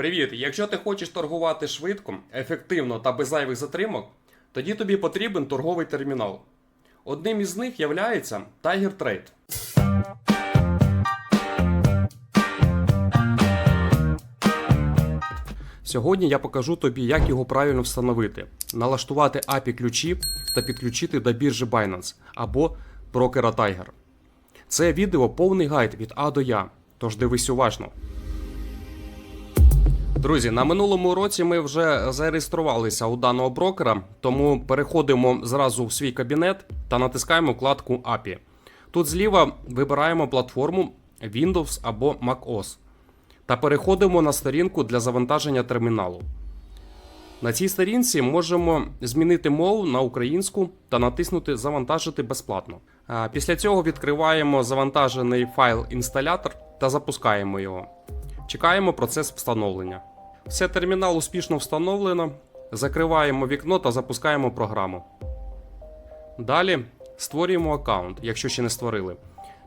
Привіт! Якщо ти хочеш торгувати швидко, ефективно та без зайвих затримок, тоді тобі потрібен торговий термінал. Одним із них є Tiger Trade. Сьогодні я покажу тобі, як його правильно встановити, налаштувати API ключі та підключити до біржі Binance або брокера Tiger. Це відео повний гайд від А до Я, тож дивись уважно. Друзі, на минулому році ми вже зареєструвалися у даного брокера, тому переходимо зразу в свій кабінет та натискаємо вкладку API. Тут зліва вибираємо платформу Windows або macOS та переходимо на сторінку для завантаження терміналу. На цій сторінці можемо змінити мову на українську та натиснути Завантажити безплатно. Після цього відкриваємо завантажений файл інсталятор та запускаємо його. Чекаємо процес встановлення. Все термінал успішно встановлено. Закриваємо вікно та запускаємо програму. Далі створюємо аккаунт, якщо ще не створили.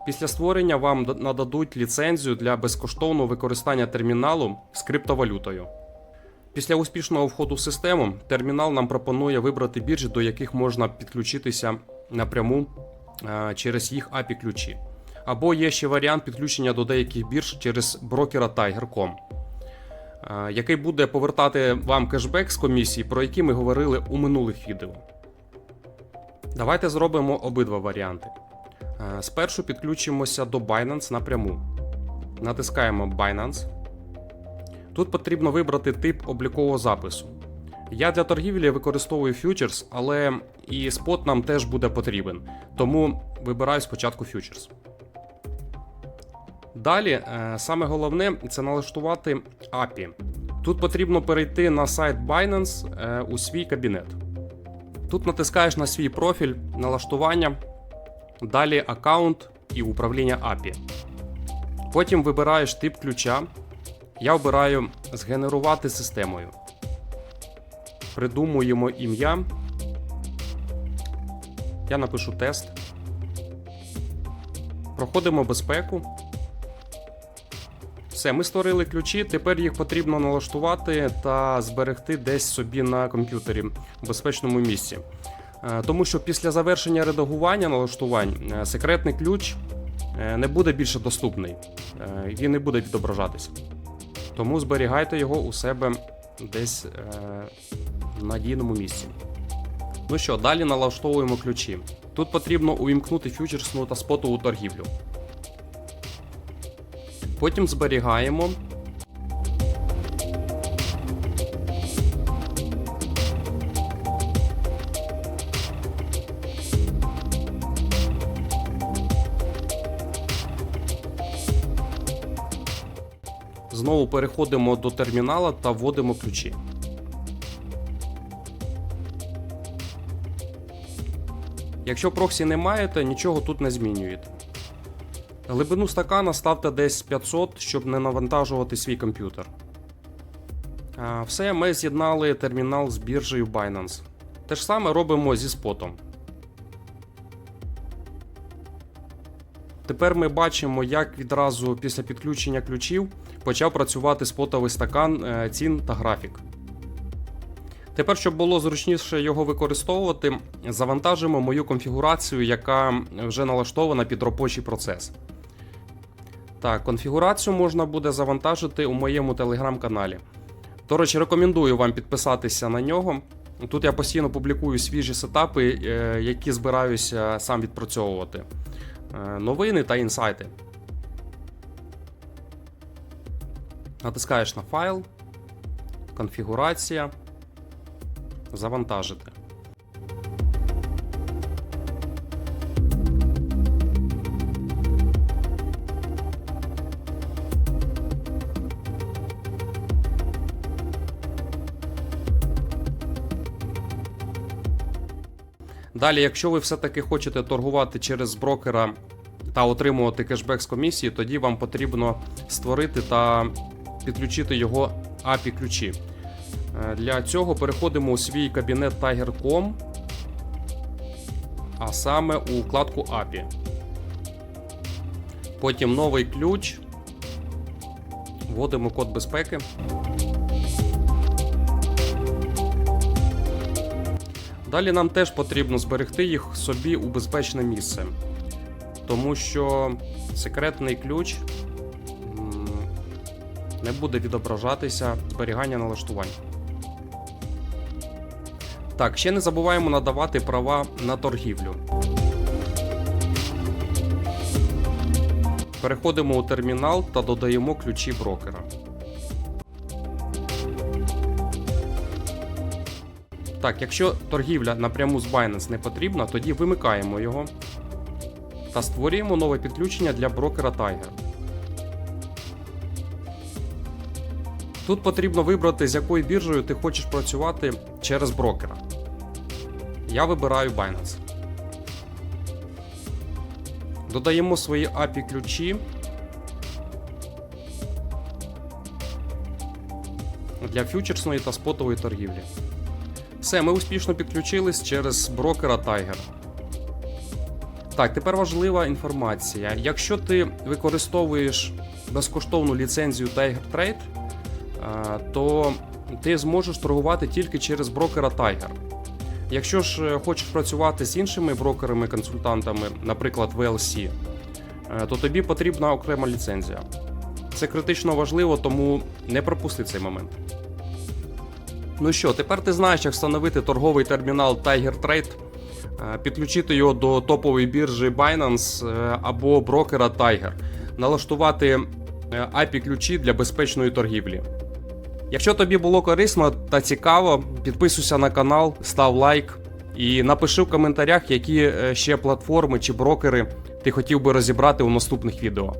Після створення вам нададуть ліцензію для безкоштовного використання терміналу з криптовалютою. Після успішного входу в систему термінал нам пропонує вибрати біржі, до яких можна підключитися напряму е, через їх API ключі. Або є ще варіант підключення до деяких бірж через брокера Tiger.com, який буде повертати вам кешбек з комісії, про які ми говорили у минулих відео. Давайте зробимо обидва варіанти. Спершу підключимося до Binance напряму. Натискаємо Binance. Тут потрібно вибрати тип облікового запису. Я для торгівлі використовую фьючерс, але і спот нам теж буде потрібен. Тому вибираю спочатку фьючерс. Далі, е, саме головне це налаштувати API. Тут потрібно перейти на сайт Binance е, у свій кабінет. Тут натискаєш на свій профіль, налаштування, далі аккаунт і управління API. Потім вибираєш тип ключа. Я обираю згенерувати системою. Придумуємо ім'я. Я напишу тест. Проходимо безпеку. Все, ми створили ключі. Тепер їх потрібно налаштувати та зберегти десь собі на комп'ютері в безпечному місці. Е, Тому що після завершення редагування налаштувань е, секретний ключ е, не буде більше доступний. Він не буде відображатися. Тому зберігайте його у себе десь в надійному місці. Ну що, далі налаштовуємо ключі. Тут потрібно увімкнути фьючерсну та спотову торгівлю. Потім зберігаємо. Знову переходимо до термінала та вводимо ключі. Якщо проксі не маєте, нічого тут не змінюєте. Глибину стакана ставте десь 500, щоб не навантажувати свій комп'ютер. Все, ми з'єднали термінал з біржею Binance. Те ж саме робимо зі спотом. Тепер ми бачимо, як відразу після підключення ключів почав працювати спотовий стакан е, цін та графік. Тепер, щоб було зручніше його використовувати, завантажимо мою конфігурацію, яка вже налаштована під робочий процес. Так, конфігурацію можна буде завантажити у моєму телеграм-каналі. До речі, рекомендую вам підписатися на нього. Тут я постійно публікую свіжі сетапи, е, які збираюся сам відпрацьовувати. Е, Новини та інсайти. Натискаєш на файл, конфігурація, завантажити. Далі, якщо ви все-таки хочете торгувати через брокера та отримувати кешбек з комісії, тоді вам потрібно створити та підключити його API ключі. Е, Для цього переходимо у свій кабінет Tiger.com, а саме у вкладку API. Потім новий ключ. Вводимо код безпеки. Далі нам теж потрібно зберегти їх собі у безпечне місце, тому що секретний ключ не буде відображатися зберігання налаштувань. Так, ще не забуваємо надавати права на торгівлю. Переходимо у термінал та додаємо ключі брокера. Так, якщо торгівля напряму з Binance не потрібна, тоді вимикаємо його та створюємо нове підключення для брокера Tiger. Тут потрібно вибрати, з якою біржею ти хочеш працювати через брокера. Я вибираю Binance. Додаємо свої API ключі. Для фьючерсної та спотової торгівлі. Все, ми успішно підключились через брокера Tiger. Так, тепер важлива інформація. Якщо ти використовуєш безкоштовну ліцензію Tiger Trade, то ти зможеш торгувати тільки через брокера Tiger. Якщо ж е, хочеш працювати з іншими брокерами-консультантами, наприклад, VLC, е, то тобі потрібна окрема ліцензія. Це критично важливо, тому не пропусти цей момент. Ну що, тепер ти знаєш, як встановити торговий термінал Tiger Trade, е, підключити його до топової біржі Binance е, або брокера Tiger, налаштувати е, API ключі для безпечної торгівлі. Якщо тобі було корисно та цікаво, підписуйся на канал, став лайк і напиши в коментарях, які е, ще платформи чи брокери ти хотів би розібрати у наступних відео.